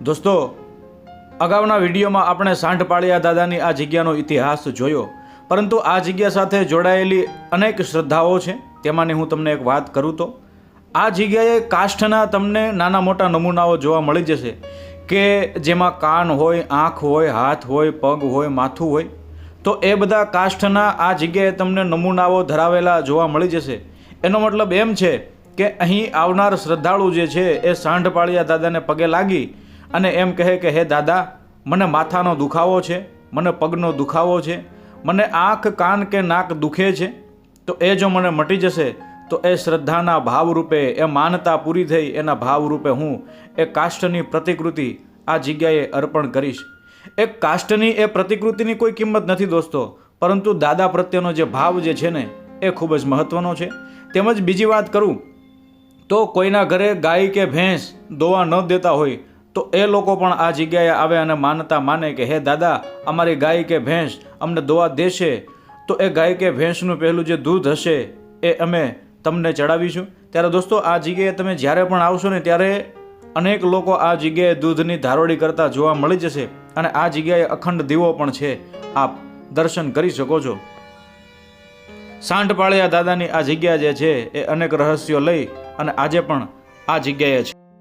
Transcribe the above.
દોસ્તો, અગાઉના વિડીયોમાં આપણે સાંઢપાળિયા દાદાની આ જગ્યાનો ઇતિહાસ જોયો. પરંતુ આ જગ્યા સાથે જોડાયેલી અનેક શ્રદ્ધાઓ છે, તેમાંની હું તમને એક વાત કરું તો. આ જગ્યાએ કાષ્ઠના તમને નાના મોટા નમૂનાઓ જોવા મળી જશે કે જેમાં કાન હોય, આંખ હોય, હાથ હોય, પગ હોય, માથું હોય. તો એ બધા કાષ્ઠના આ જગ્યાએ તમને નમૂનાઓ ધરાવેલા જોવા મળી જશે. એનો મતલબ એમ છે કે અહીં આવનાર શ્રદ્ધાળુ જે છે, એ સાંઢપાળિયા દાદાને પગે લાગી અને એમ કહે કે, હે દાદા, મને માથાનો દુખાવો છે, મને પગનો દુખાવો છે, મને આંખ, કાન કે નાક દુખે છે, તો એ જો મને મટી જશે, તો એ શ્રદ્ધાના ભાવરૂપે, એ માનતા પૂરી થઈ, એના ભાવરૂપે હું એ કાષ્ઠની પ્રતિકૃતિ આ જગ્યાએ અર્પણ કરીશ. એ કાષ્ટની, એ પ્રતિકૃતિની કોઈ કિંમત નથી દોસ્તો, પરંતુ દાદા પ્રત્યેનો જે ભાવ જે છે ને, એ ખૂબ જ મહત્વનો છે. તેમજ બીજી વાત કરું, તો કોઈના ઘરે ગાય કે ભેંસ દોવા ન દેતા હોય તો એ લોકો પણ આ જગ્યાએ આવે અને માનતા માને કે, હે દાદા, અમારી ગાય કે ભેંસ અમને દોવા દેશે. તો એ ગાય કે ભેંસનું પહેલું જે દૂધ હશે એ અમે તમને ચડાવીશું. ત્યારે દોસ્તો, આ જગ્યાએ તમે જ્યારે પણ આવશો ને ત્યારે અનેક લોકો આ જગ્યાએ દૂધની ધારોડી કરતા જોવા મળી જશે અને આ જગ્યાએ અખંડ દીવો પણ છે. આપ દર્શન કરી શકો છો. સાંઠપાળિયા દાદાની આ જગ્યા જે છે એ અનેક રહસ્યો લઈ અને આજે પણ આ જગ્યાએ છે.